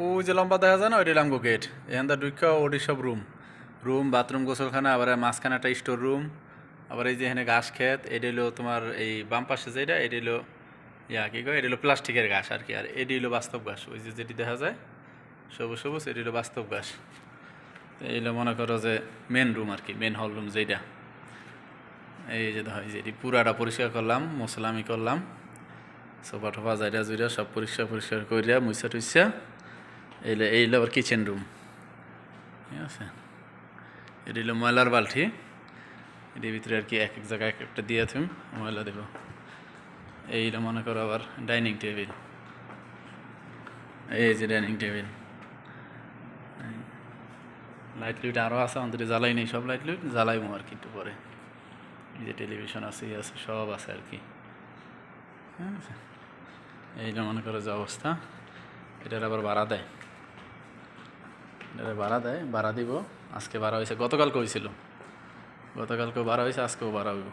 ও যে লম্বা দেখা যায় না ওইটা লামগো গেট এখান থেকে ঢুকা ওটি সব রুম রুম বাথরুম গোসলখানা, আবার মাঝখানে একটা স্টোর রুম আবার এই যে এখানে ঘাস খেত এটা হলো তোমার এই বাম পাশে যেটা, এটা হলো, ইয়া, কী কয়? এটা হলো প্লাস্টিকের ঘাস আর কি। আর এটি হলো বাস্তব ঘাস। ওই যে যেটি দেখা যায়, সবুজ সবুজ, এটি হলো বাস্তব ঘাস। এই মনে করো যে মেন রুম আর কি মেন হল রুম যেটা এই যে হয় যে এটি পুরাটা পরিষ্কার করলাম মশলামি করলাম। সোফা টোফা জায়গা জুইরা সব পরিষ্কার পরিষ্কার করিয়া মুইসা টুইসা এইলে এইলে আবার কিচেন রুম ঠিক আছে? এটি হলো ময়লার বালতি। এটির ভিতরে আর কি এক এক জায়গায় এক একটা দিয়ে তুমি ময়লা দেবো এইটা মনে করো আবার ডাইনিং টেবিল এই যে ডাইনিং টেবিল লাইট লুইট আরও আছে আমাদের জ্বালাই নেই সব লাইট লুইট জ্বালাইবো আর কি একটু পরে। এই যে টেলিভিশন আছে ই আছে, সব আছে আর কি। হ্যাঁ এইটা মনে করো যে অবস্থা। এটার আবার ভাড়া দেয়। এটার ভাড়া দেয়, ভাড়া দিব। আজকে ভাড়া হয়েছে গতকালকে হয়েছিল। গতকালকেও ভাড়া হয়েছে, আজকেও ভাড়া হইব।